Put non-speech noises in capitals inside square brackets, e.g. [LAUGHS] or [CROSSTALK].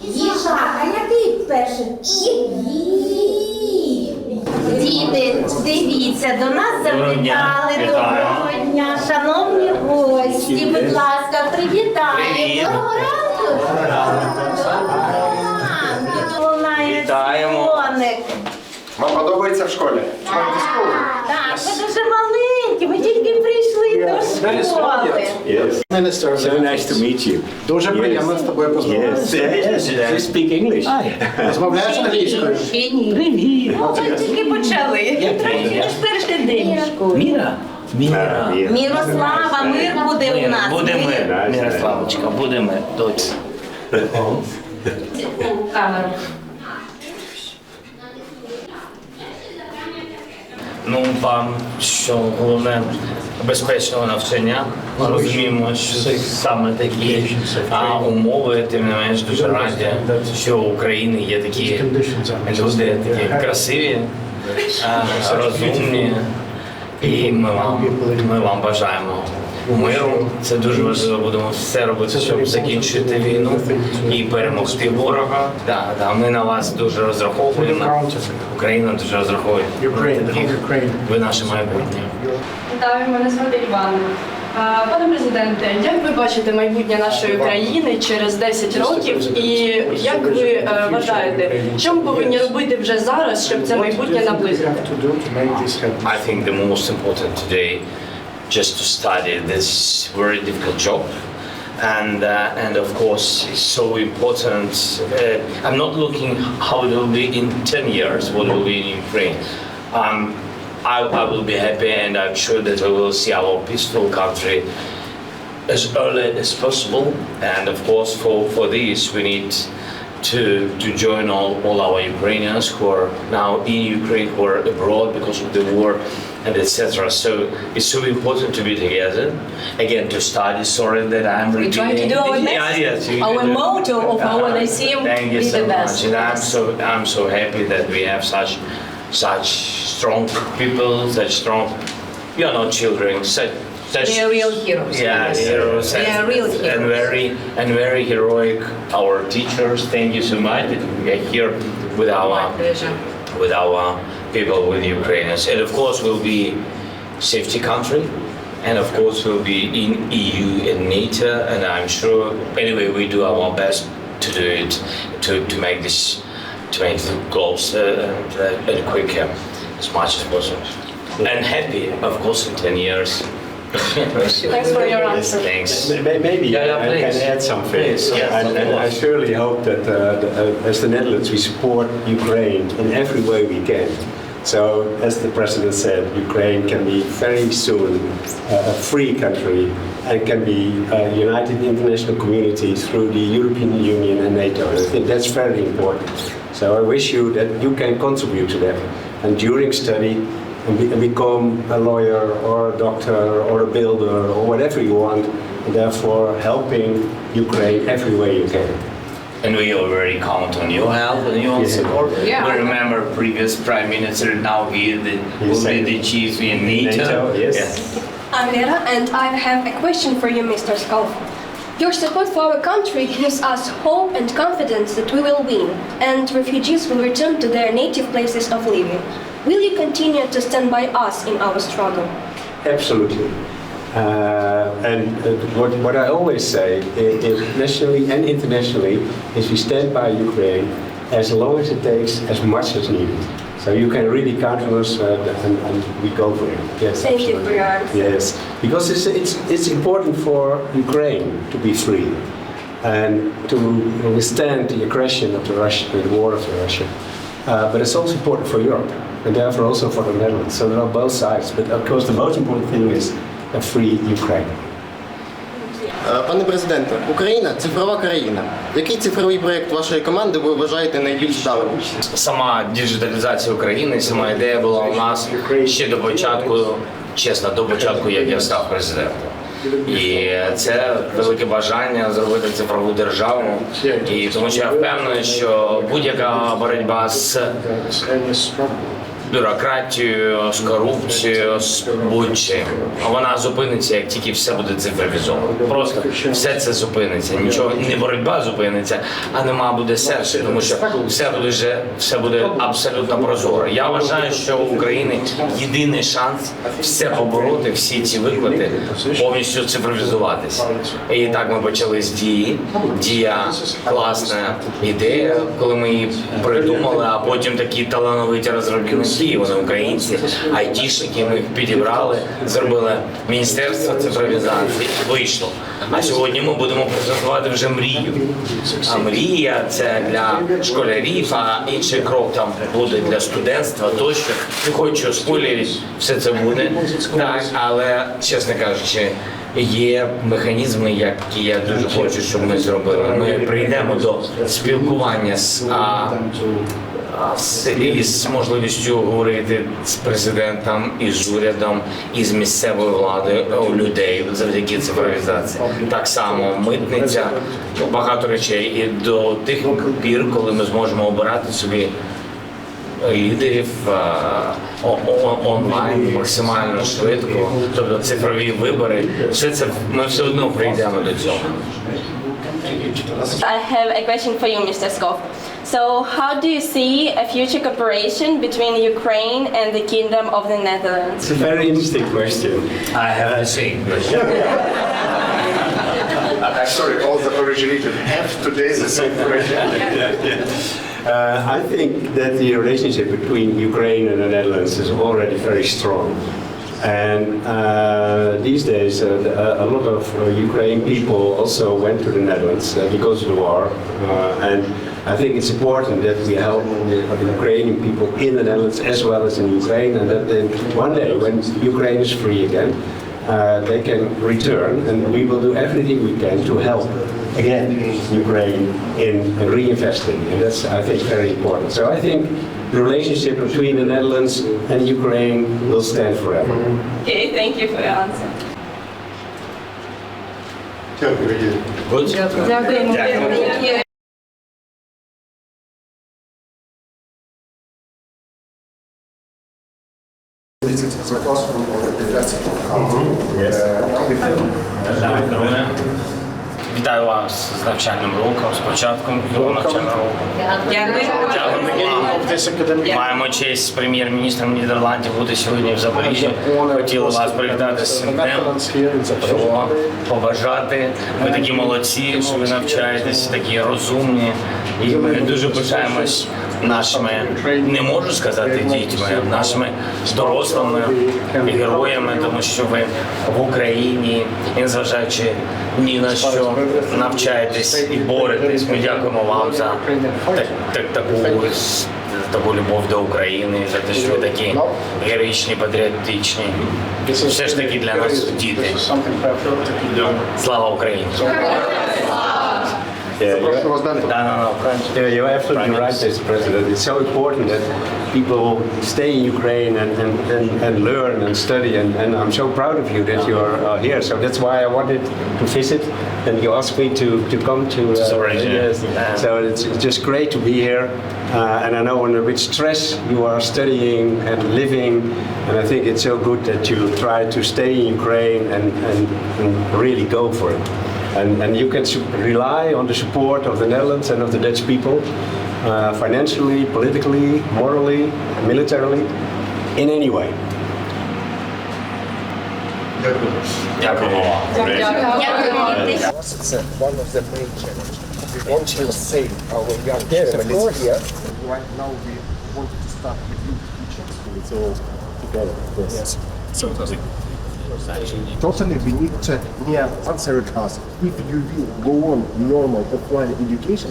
Їжак, а який перший? І. Діти, дивіться, до нас завітали. Доброго дня, шановні гості. Будь ласка, привітаємо. Доброго ранку. Доброго ранку. Вам подобається в школі? Так, ви дуже маленькі, Yes. Міністр. So nice to meet you. Дуже приємно з тобою познайомитися. Yes. You speak English. Розмовляєш англійською? Ні. Привіт. Ви тільки почали. Трошки ж перший день в школі. Міра? Міра. Мірослава, мир буде у нас. Буде ми, Nice. Мирославочка, буде ми. Точно. Камеру. Вам що головне безпечного навчання. Ми розуміємо, що саме такі а, умови, тим не менш дуже раді, що в України є такі люди, такі красиві, розумні. І ми вам, ми вам бажаємо миру. Це дуже важливо. Будемо все робити, щоб закінчити війну і перемогти ворога. Да, да, ми на вас дуже розраховуємо. Україна дуже розраховує. Ви наше майбутнє. Вітаю, мене звати Івана. Пане президенте, як ви бачите майбутнє нашої країни через 10 років, і як ви е, вважаєте, що ми повинні робити вже зараз, щоб це майбутнє наблизити? I think the most important today just to study this very difficult job. And, uh, and of course, it's so important. Uh, I'm not looking how it will be in 10 years, what it will be in Ukraine. Um, I, I will be happy and I'm sure that we will see our peaceful country as early as possible. And of course, for, for this, we need to, to join all, all our Ukrainians who are now in Ukraine, who are abroad because of the war, and etc. So it's so important to be together. Again, to study. Sorry that I'm We're trying to do our [LAUGHS] best. Yeah, yes, Our do. motto of [LAUGHS] our Uh, Lyceum Thank you so the best. much, and I'm so I'm so happy that we have such such strong people, such strong. You're not children, such. Such They are real heroes. yeah, heroes. They and- are real And heroes. very and very heroic. Our teachers, thank you so much that we are here with our My pleasure. with our people with Ukrainians, and of course we'll be safety country, and of course we'll be in EU and NATO, and I'm sure anyway we do our best to do it to, to make this to make it closer and, uh, and quicker as much as possible, and happy of course in ten years. Thanks for your answer. Thanks. May- Maybe Yeah, yeah, I can please. add something. Please, yes, and, of and I course. surely hope that uh, the, uh, as the Netherlands we support Ukraine in every way we can. So, as the president said, Ukraine can be very soon uh, a free country and can be uh, united in the international community through the European Union and NATO. And I think that's very important. So I wish you that you can contribute to that. And during study, and, be, and become a lawyer or a doctor or a builder or whatever you want, and therefore helping Ukraine every way you can. And we already count on your help and your Yeah. support. Yeah. We remember previous prime minister, now he the, will be the chief in NATO. NATO, yes. Yeah. I'm Vera, and I have a question for you, Mr. Skalf. Your support for our country gives us hope and confidence that we will win, and refugees will return to their native places of living. Will you continue to stand by us in our struggle? Absolutely. Uh, and uh, what, what I always say, nationally and internationally, is we stand by Ukraine as long as it takes, as much as needed. So you can really count on us, uh, and, and we go for it. Yes, Thank you absolutely. for your answer. Yes, because it's, it's, it's important for Ukraine to be free and to withstand the aggression of the Russian, the war of the Russia. Uh, but it's also important for Europe and therefore also for the Netherlands. So there are both sides. But of course, the most important thing is a free Ukraine. Е, Пане президенте, Україна цифрова країна. Який цифровий проєкт вашої команди ви вважаєте найбільш вдалим? Сама діджиталізація України, сама ідея була у нас ще до початку, чесно, до початку, як я став президентом. І це велике бажання зробити цифрову державу. І тому що я впевнений, що будь-яка боротьба з бюрократією, з корупцією, з будь-чим. Вона зупиниться, як тільки все буде цифровізовано. Просто все це зупиниться. Нічого не боротьба зупиниться, а нема буде серця, тому що все буде вже все буде абсолютно прозоро. Я вважаю, що у України єдиний шанс все побороти, всі ці виклики, повністю цифровізуватися. І так ми почали з дії. Дія класна ідея, коли ми її придумали, а потім такі талановиті розробники, вони українці, айтішники, ми їх підібрали, зробили міністерство цифровізації. Вийшло. А сьогодні ми будемо презентувати вже мрію. А мрія це для школярів, а інший крок там буде для студентства тощо. Не хочу спойлерів, все це буде. Так, але чесно кажучи. Є механізми, які я дуже хочу, щоб ми зробили. Ми прийдемо до спілкування з а, із можливістю говорити з президентом, із урядом, із місцевою владою людей завдяки цифровізації. Так само митниця, багато речей. І до тих пір, коли ми зможемо обирати собі лідерів е, о- о- онлайн максимально швидко, тобто цифрові вибори, все це ми все одно прийдемо до цього. I have a question for you, Mr. Skov. So, how do you see a future cooperation between Ukraine and the Kingdom of the Netherlands? It's a very interesting question. I have the same question. [LAUGHS] Sorry, all the originated have today the same question. [LAUGHS] Uh, I think that the relationship between Ukraine and the Netherlands is already very strong. And uh, these days, uh, a lot of uh, Ukrainian people also went to the Netherlands uh, because of the war. Uh, and I think it's important that we help the, Ukrainian people in the Netherlands as well as in Ukraine, and that then one day, when Ukraine is free again, uh, they can return, and we will do everything we can to help again Ukraine in reinvesting, and that's I think very important. So I think the relationship between the Netherlands and Ukraine will stand forever. Okay, thank you for your answer. Good? Дякую. Вітаю вас з навчальним роком, з початком цього навчального року. Дякую. Маємо честь з прем'єр-міністром Нідерландів бути сьогодні в Запоріжжі. Хотіли вас привітати з цим днем, Всього побажати. Ви такі молодці, що ви навчаєтесь, такі розумні. І ми дуже пишаємось нашими, не можу сказати дітьми, нашими дорослими героями, тому що ви в Україні, і незважаючи ні на що навчаєтесь і боретесь. Ми дякуємо вам за так, так, таку, таку любов до України, за те, що ви такі героїчні, патріотичні. Все ж таки для нас діти. Слава Україні! Yeah, the question was done. No, no, no, French. Yeah, you're absolutely right, Mr. President. It's so important that people stay in Ukraine and, and, and, and learn and study. And, and, I'm so proud of you that you are uh, here. So that's why I wanted to visit. And you asked me to, to come to. Uh, Sorry, yes. So it's, it's, just great to be here. Uh, and I know under which stress you are studying and living. And I think it's so good that you try to stay in Ukraine and, and, and really go for it. And, and you can rely on the support of the Netherlands and of the Dutch people uh, financially, politically, morally, militarily, in any way. That one of the main challenges. We want to save our young people here. Right now we want to start with youth teachers. So it's all together. Yes. yes totally we need to yeah, answer it as if you will go on normal offline education,